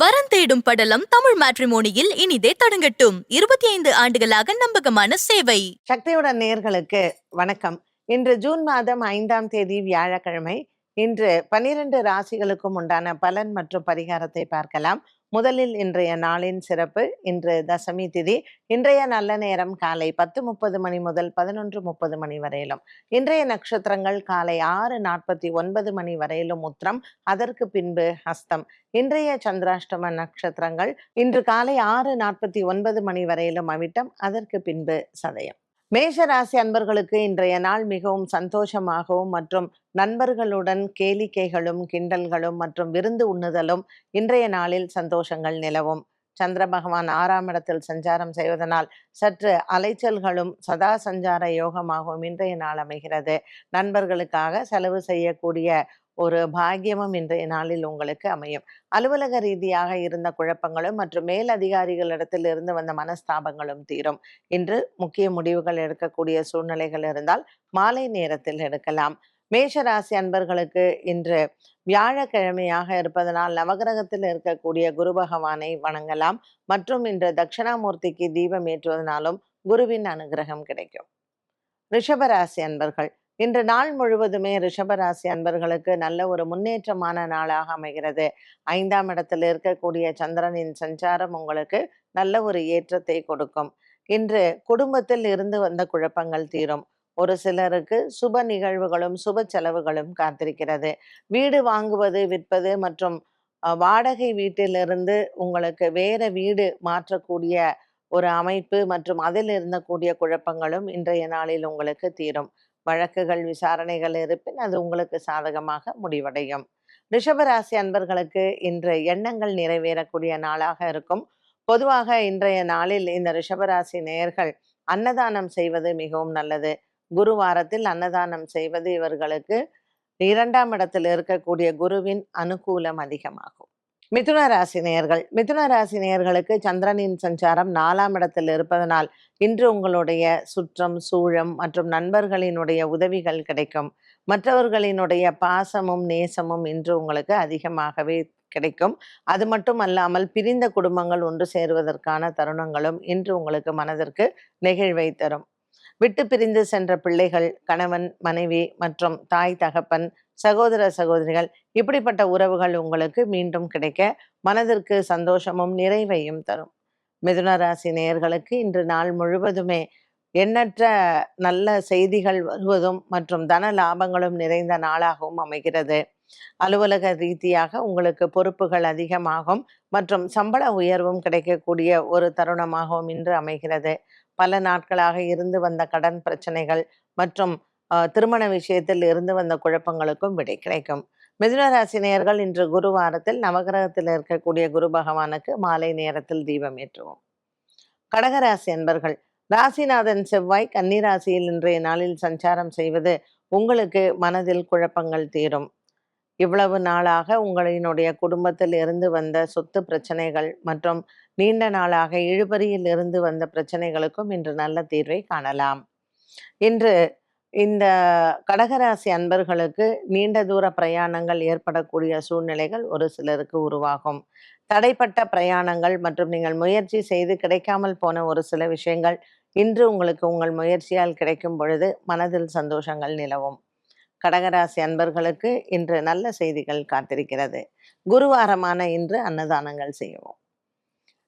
வரன் தேடும் படலம் தமிழ் மேட்ரிமோனியில் இனிதே தொடங்கட்டும். இருபத்தி ஐந்து ஆண்டுகளாக நம்பகமான சேவை. சக்தியுடன் நேர்களுக்கு வணக்கம். இன்று ஜூன் மாதம் ஐந்தாம் தேதி வியாழக்கிழமை இன்று பனிரெண்டு ராசிகளுக்கும் உண்டான பலன் மற்றும் பரிகாரத்தை பார்க்கலாம். முதலில் இன்றைய நாளின் சிறப்பு இன்று தசமி திதி. இன்றைய நல்ல நேரம் காலை பத்து முப்பது மணி முதல் பதினொன்று முப்பது மணி வரையிலும். இன்றைய நட்சத்திரங்கள் காலை ஆறு நாற்பத்தி ஒன்பது மணி வரையிலும் உத்திரம் அதற்கு பின்பு ஹஸ்தம் இன்றைய சந்திராஷ்டம நட்சத்திரங்கள் இன்று காலை ஆறு நாற்பத்தி ஒன்பது மணி வரையிலும் அவிட்டம் அதற்கு பின்பு சதயம். மேஷராசி அன்பர்களுக்கு இன்றைய நாள் மிகவும் சந்தோஷமாகவும் மற்றும் நண்பர்களுடன் கேளிக்கைகளும் கிண்டல்களும் மற்றும் விருந்து உண்ணுதலும் இன்றைய நாளில் சந்தோஷங்கள் நிலவும். சந்திர பகவான் ஆறாம் இடத்தில் சஞ்சாரம் செய்வதனால் சற்று அலைச்சல்களும் சதா சஞ்சார யோகமாகவும் இன்றைய நாள் அமைகிறது. நண்பர்களுக்காக செலவு செய்யக்கூடிய ஒரு பாக்கியமும் இன்றைய நாளில் உங்களுக்கு அமையும். அலுவலக ரீதியாக இருந்த குழப்பங்களும் மற்றும் மேல் அதிகாரிகளிடத்தில் இருந்து வந்த மனஸ்தாபங்களும் தீரும். இன்று முக்கிய முடிவுகள் எடுக்கக்கூடிய சூழ்நிலைகள் இருந்தால் மாலை நேரத்தில் எடுக்கலாம். மேஷராசி அன்பர்களுக்கு இன்று வியாழக்கிழமையாக இருப்பதனால் நவகிரகத்தில் இருக்கக்கூடிய குரு பகவானை வணங்கலாம். மற்றும் இன்று தட்சிணாமூர்த்திக்கு தீபம் ஏற்றுவதனாலும் குருவின் அனுகிரகம் கிடைக்கும். ரிஷபராசி அன்பர்கள் இன்று நாள் முழுவதுமே ரிஷபராசி அன்பர்களுக்கு நல்ல ஒரு முன்னேற்றமான நாளாக அமைகிறது. ஐந்தாம் இடத்தில் இருக்கக்கூடிய சந்திரனின் சஞ்சாரம் உங்களுக்கு நல்ல ஒரு ஏற்றத்தை கொடுக்கும். இன்று குடும்பத்தில் இருந்து வந்த குழப்பங்கள் தீரும். ஒரு சிலருக்கு சுப நிகழ்வுகளும் சுப செலவுகளும் காத்திருக்கிறது. வீடு வாங்குவது விற்பது மற்றும் வாடகை வீட்டிலிருந்து உங்களுக்கு வேற வீடு மாற்றக்கூடிய ஒரு அமைப்பு மற்றும் அதில் இருந்தக்கூடிய குழப்பங்களும் இன்றைய நாளில் உங்களுக்கு தீரும். வழக்குகள் விசாரணைகள் இருப்பின் அது உங்களுக்கு சாதகமாக முடிவடையும். ரிஷபராசி அன்பர்களுக்கு இன்று எண்ணங்கள் நிறைவேறக்கூடிய நாளாக இருக்கும். பொதுவாக இன்றைய நாளில் இந்த ரிஷபராசி நேயர்கள் அன்னதானம் செய்வது மிகவும் நல்லது. குருவாரத்தில் அன்னதானம் செய்வது இவர்களுக்கு இரண்டாம் இடத்தில் இருக்கக்கூடிய குருவின் அனுகூலம் அதிகமாகும். மிதுன ராசி நேயர்கள். மிதுன ராசி நேயர்களுக்கு சந்திரனின் சஞ்சாரம் நாலாம் இடத்தில் இருப்பதனால் இன்று உங்களுடைய சுற்றம் சூழம் மற்றும் நண்பர்களினுடைய உதவிகள் கிடைக்கும். மற்றவர்களினுடைய பாசமும் நேசமும் இன்று உங்களுக்கு அதிகமாகவே கிடைக்கும். அது மட்டும் அல்லாமல் பிரிந்த குடும்பங்கள் ஒன்று சேருவதற்கான தருணங்களும் இன்று உங்களுக்கு மனதிற்கு நெகிழ்வை தரும். விட்டு பிரிந்து சென்ற பிள்ளைகள் கணவன் மனைவி மற்றும் தாய் தகப்பன் சகோதர சகோதரிகள் இப்படிப்பட்ட உறவுகள் உங்களுக்கு மீண்டும் கிடைக்க மனதிற்கு சந்தோஷமும் நிறைவையும் தரும். மிதுன ராசி நேயர்களுக்கு இன்று நாள் முழுவதுமே எண்ணற்ற நல்ல செய்திகள் வருவதும் மற்றும் தன லாபங்களும் நிறைந்த நாளாகவும் அமைகிறது. அலுவலக ரீதியாக உங்களுக்கு பொறுப்புகள் அதிகமாகும் மற்றும் சம்பள உயர்வும் கிடைக்கக்கூடிய ஒரு தருணமாகவும் இன்று அமைகிறது. பல நாட்களாக இருந்து வந்த கடன் பிரச்சனைகள் மற்றும் திருமண விஷயத்தில் இருந்து வந்த குழப்பங்களுக்கும் விடை கிடைக்கும். மிதுனராசி நேயர்கள் இன்று குருவாரத்தில் நவகிரகத்தில் இருக்கக்கூடிய குரு பகவானுக்கு மாலை நேரத்தில் தீபம் ஏற்றுவோம். கடகராசி அன்பர்கள் ராசிநாதன் செவ்வாய் கன்னிராசியில் இன்றைய நாளில் சஞ்சாரம் செய்வது உங்களுக்கு மனதில் குழப்பங்கள் தீரும். இவ்வளவு நாளாக உங்களினுடைய குடும்பத்தில் இருந்து வந்த சொத்து பிரச்சனைகள் மற்றும் நீண்ட நாளாக இழுபறியில் இருந்து வந்த பிரச்சனைகளுக்கும் இன்று நல்ல தீர்வை காணலாம். இன்று இந்த கடகராசி அன்பர்களுக்கு நீண்ட தூர பிரயாணங்கள் ஏற்படக்கூடிய சூழ்நிலைகள் ஒரு சிலருக்கு உருவாகும். தடைப்பட்ட பிரயாணங்கள் மற்றும் நீங்கள் முயற்சி செய்து கிடைக்காமல் போன ஒரு சில விஷயங்கள் இன்று உங்களுக்கு உங்கள் முயற்சியால் கிடைக்கும் பொழுது மனதில் சந்தோஷங்கள் நிலவும். கடகராசி அன்பர்களுக்கு இன்று நல்ல செய்திகள் காத்திருக்கிறது. குருவாரமான இன்று அன்னதானங்கள் செய்யவும்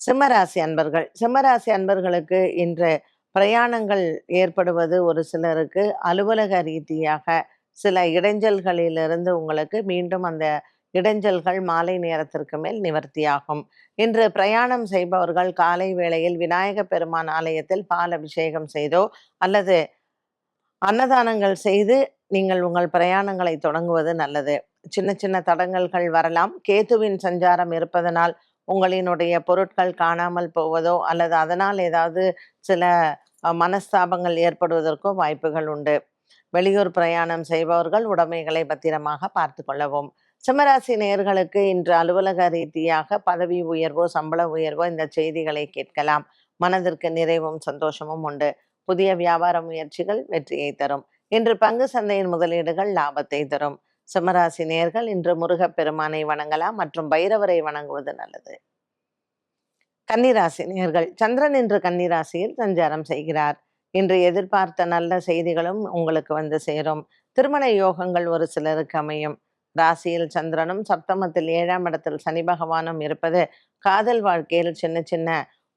சிம்மராசி அன்பர்கள் சிம்மராசி அன்பர்களுக்கு இன்று பிரயாணங்கள் ஏற்படுவது ஒரு சிலருக்கு அலுவலக ரீதியாக சில இடைஞ்சல்களிலிருந்து உங்களுக்கு மீண்டும் அந்த இடைஞ்சல்கள் மாலை நேரத்திற்கு மேல் நிவர்த்தியாகும். இன்று பிரயாணம் செய்பவர்கள் காலை வேளையில் விநாயக பெருமான் ஆலயத்தில் பால் அபிஷேகம் செய்தோ அல்லது அன்னதானங்கள் செய்து நீங்கள் உங்கள் பிரயாணங்களை தொடங்குவது நல்லது. சின்ன சின்ன தடங்கல்கள் வரலாம். கேத்துவின் சஞ்சாரம் இருப்பதனால் உங்களினுடைய பொருட்கள் காணாமல் போவதோ அல்லது அதனால் ஏதாவது சில மனஸ்தாபங்கள் ஏற்படுவதற்கும் வாய்ப்புகள் உண்டு. வெளியூர் பிரயாணம் செய்பவர்கள் உடைமைகளை பத்திரமாக பார்த்து கொள்ளவும். சிம்மராசி நேர்களுக்கு இன்று அலுவலக ரீதியாக பதவி உயர்வோ சம்பள உயர்வோ இந்த செய்திகளை கேட்கலாம். மனதிற்கு நிறைவும் சந்தோஷமும் உண்டு. புதிய வியாபார முயற்சிகள் வெற்றியை தரும். இன்று பங்கு சந்தையின் முதலீடுகள் லாபத்தை தரும். சிம்மராசி நேர்கள் இன்று முருகப்பெருமானை வணங்கலாம் மற்றும் பைரவரை வணங்குவது நல்லது. கன்னிராசி நேர்கள் சந்திரன் இன்று கன்னிராசியில் சஞ்சாரம் செய்கிறார். இன்று எதிர்பார்த்த நல்ல செய்திகளும் உங்களுக்கு வந்து சேரும். திருமண யோகங்கள் ஒரு சிலருக்கு அமையும். ராசியில் சந்திரனும் சப்தமத்தில் ஏழாம் இடத்தில் சனி பகவானும் இருப்பது காதல் வாழ்க்கையில் சின்ன சின்ன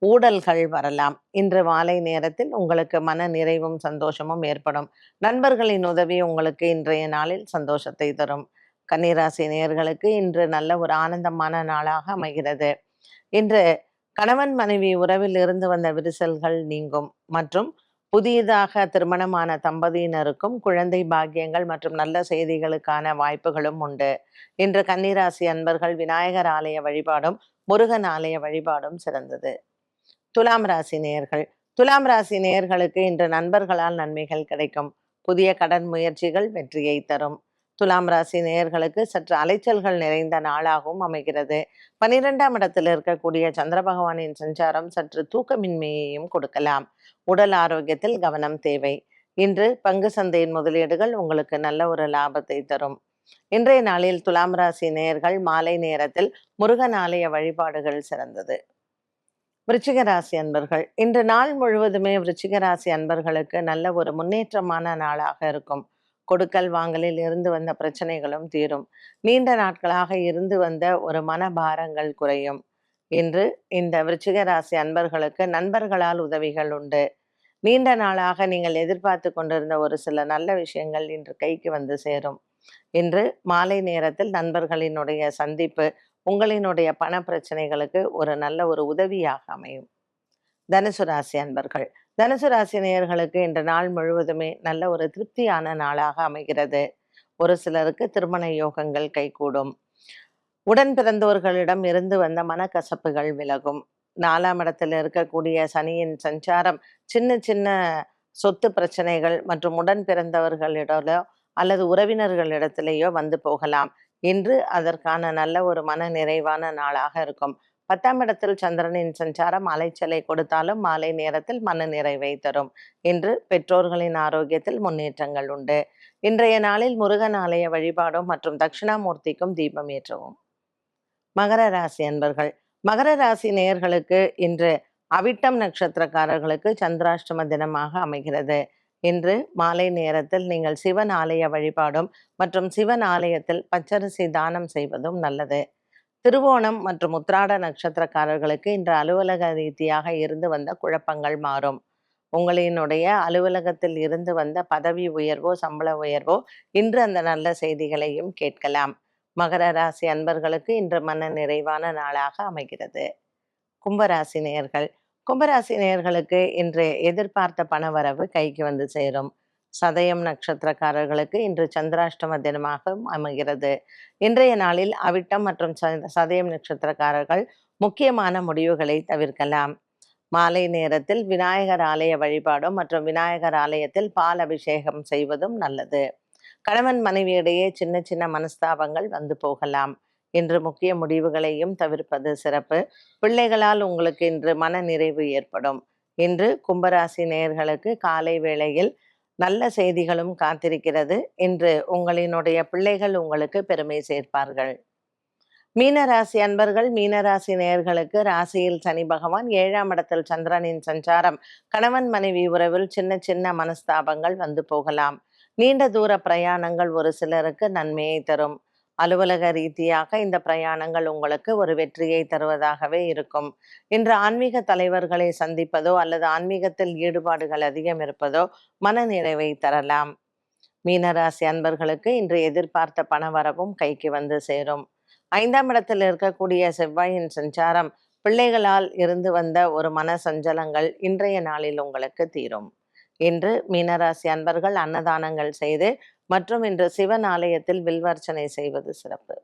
ஊடல்கள் வரலாம். இன்று மாலை நேரத்தில் உங்களுக்கு மன நிறைவும் சந்தோஷமும் ஏற்படும். நண்பர்களின் உதவி உங்களுக்கு இன்றைய நாளில் சந்தோஷத்தை தரும். கன்னிராசி நேயர்களுக்கு இன்று நல்ல ஒரு ஆனந்தமான நாளாக அமைகிறது. இன்று கணவன் மனைவி உறவில் இருந்து வந்த விரிசல்கள் நீங்கும் மற்றும் புதியதாக திருமணமான தம்பதியினருக்கும் குழந்தை பாக்கியங்கள் மற்றும் நல்ல செய்திகளுக்கான வாய்ப்புகளும் உண்டு. இன்று கன்னிராசி அன்பர்கள் விநாயகர் ஆலய வழிபாடும் முருகன் ஆலய வழிபாடும் சிறந்தது. துலாம் ராசி நேயர்கள். துலாம் ராசி நேயர்களுக்கு இன்று நண்பர்களால் நன்மைகள் கிடைக்கும். புதிய கடன் முயற்சிகள் வெற்றியை தரும். துலாம் ராசி நேயர்களுக்கு சற்று அலைச்சல்கள் நிறைந்த நாளாகவும் அமைகிறது. பனிரெண்டாம் இடத்தில் இருக்கக்கூடிய சந்திர பகவானின் சஞ்சாரம் சற்று தூக்கமின்மையையும் கொடுக்கலாம். உடல் ஆரோக்கியத்தில் கவனம் தேவை. இன்று பங்கு சந்தையின் முதலீடுகள் உங்களுக்கு நல்ல ஒரு லாபத்தை தரும். இன்றைய நாளில் துலாம் ராசி நேயர்கள் மாலை நேரத்தில் முருகன் ஆலய வழிபாடுகள் சிறந்தது. விருச்சிக ராசி அன்பர்கள் இன்று நாள் முழுவதுமே விருச்சிக ராசி அன்பர்களுக்கு நல்ல ஒரு முன்னேற்றமான நாளாக இருக்கும். கொடுக்கல் வாங்கலில் இருந்து வந்த பிரச்சனைகளும் தீரும். நீண்ட நாட்களாக இருந்து வந்த ஒரு மனபாரங்கள் குறையும். இன்று இந்த விருச்சிக ராசி அன்பர்களுக்கு நண்பர்களால் உதவிகள் உண்டு. நீண்ட நாளாக நீங்கள் எதிர்பார்த்து கொண்டிருந்த ஒரு சில நல்ல விஷயங்கள் இன்று கைக்கு வந்து சேரும். இன்று மாலை நேரத்தில் நண்பர்களினுடைய சந்திப்பு உங்களினுடைய பண பிரச்சனைகளுக்கு ஒரு நல்ல ஒரு உதவியாக அமையும். தனுசு ராசி அன்பர்கள் தனுசு ராசி நேயர்களுக்கு இன்று நாள் முழுவதுமே நல்ல ஒரு திருப்தியான நாளாக அமைகிறது. ஒரு சிலருக்கு திருமண யோகங்கள் கைகூடும். உடன் பிறந்தோர்களிடம் இருந்து வந்த மனக்கசப்புகள் விலகும். நாலாம் இடத்தில் இருக்கக்கூடிய சனியின் சஞ்சாரம் சின்ன சின்ன சொத்து பிரச்சனைகள் மற்றும் உடன் பிறந்தவர்களிடலோ அல்லது உறவினர்களிடத்திலேயோ வந்து போகலாம். இன்று அதற்கான நல்ல ஒரு மன நிறைவான நாளாக இருக்கும். பத்தாம் இடத்தில் சந்திரனின் சஞ்சாரம் அலைச்சலை கொடுத்தாலும் மாலை நேரத்தில் மன நிறைவை தரும். இன்று பெற்றோர்களின் ஆரோக்கியத்தில் முன்னேற்றங்கள் உண்டு. இன்றைய நாளில் முருகன் ஆலய வழிபாடும் மற்றும் தட்சிணாமூர்த்திக்கும் தீபம் ஏற்றவும். மகர ராசி அன்பர்கள் மகர ராசி நேயர்களுக்கு இன்று அவிட்டம் நட்சத்திரக்காரர்களுக்கு சந்திராஷ்டம தினமாக அமைகிறது. இன்று மாலை நேரத்தில் நீங்கள் சிவன் ஆலய வழிபாடும் மற்றும் சிவன் ஆலயத்தில் பச்சரிசி தானம் செய்வதும் நல்லது. திருவோணம் மற்றும் உத்ராட நட்சத்திரக்காரர்களுக்கு இன்று அலுவலக ரீதியாக இருந்து வந்த குழப்பங்கள் மாறும். உங்களினுடைய அலுவலகத்தில் இருந்து வந்த பதவி உயர்வோ சம்பள உயர்வோ இன்று அந்த நல்ல செய்திகளையும் கேட்கலாம். மகர ராசி அன்பர்களுக்கு இன்று மன நிறைவான நாளாக அமைகிறது. கும்பராசி நேயர்கள். கும்பராசி நேயர்களுக்கு இன்று எதிர்பார்த்த பணவரவு கைக்கு வந்து சேரும். சதயம் நட்சத்திரக்காரர்களுக்கு இன்று சந்திராஷ்டம தினமாக அமைகிறது. இன்றைய நாளில் அவிட்டம் மற்றும் சதயம் நட்சத்திரக்காரர்கள் முக்கியமான முடிவுகளை தவிர்க்கலாம். மாலை நேரத்தில் விநாயகர் ஆலய வழிபாடும் மற்றும் விநாயகர் ஆலயத்தில் பால் அபிஷேகம் செய்வதும் நல்லது. கணவன் மனைவியிடையே சின்ன சின்ன மனஸ்தாபங்கள் வந்து போகலாம். இன்று முக்கிய முடிவுகளையும் தவிர்ப்பது சிறப்பு. பிள்ளைகளால் உங்களுக்கு இன்று மன நிறைவு ஏற்படும். இன்று கும்பராசி நேர்களுக்கு காலை வேளையில் நல்ல செய்திகளும் காத்திருக்கிறது. இன்று உங்களினுடைய பிள்ளைகள் உங்களுக்கு பெருமை சேர்ப்பார்கள். மீனராசி அன்பர்கள் மீனராசி நேயர்களுக்கு ராசியில் சனி பகவான் ஏழாம் இடத்தில் சந்திரனின் சஞ்சாரம் கணவன் மனைவி உறவில் சின்ன சின்ன மனஸ்தாபங்கள் வந்து போகலாம். நீண்ட தூர பிரயாணங்கள் ஒரு சிலருக்கு நன்மையை தரும். அலுவலக ரீதியாக இந்த பிரயாணங்கள் உங்களுக்கு ஒரு வெற்றியை தருவதாகவே இருக்கும். இன்று ஆன்மீக தலைவர்களை சந்திப்பதோ அல்லது ஆன்மீகத்தில் ஈடுபாடுகள் அதிகம் இருப்பதோ மனநிறைவை தரலாம். மீனராசி அன்பர்களுக்கு இன்று எதிர்பார்த்த பணவரவும் கைக்கு வந்து சேரும். ஐந்தாம் இடத்தில் இருக்கக்கூடிய செவ்வாயின் சஞ்சாரம் பிள்ளைகளால் இருந்து வந்த ஒரு மன சஞ்சலங்கள் இன்றைய நாளில் உங்களுக்கு தீரும். இன்று மீனராசி அன்பர்கள் அன்னதானங்கள் செய்து மற்றும் இன்று சிவன் ஆலயத்தில் வில்வர்ச்சனை செய்வது சிறப்பு.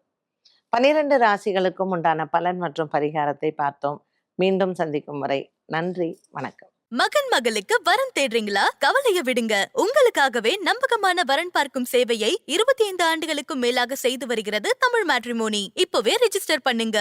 பனிரெண்டு ராசிகளுக்கும் உண்டான பலன் மற்றும் பரிகாரத்தை பார்த்தோம். மீண்டும் சந்திக்கும் வரை நன்றி வணக்கம். மகன் மகளுக்கு வரன் தேடுறீங்களா? கவலைய விடுங்க. உங்களுக்காகவே நம்பகமான வரன் பார்க்கும் சேவையை இருபத்தி ஐந்து ஆண்டுகளுக்கும் மேலாக செய்து வருகிறது தமிழ் மேட்ரிமோனி. இப்பவே ரிஜிஸ்டர் பண்ணுங்க.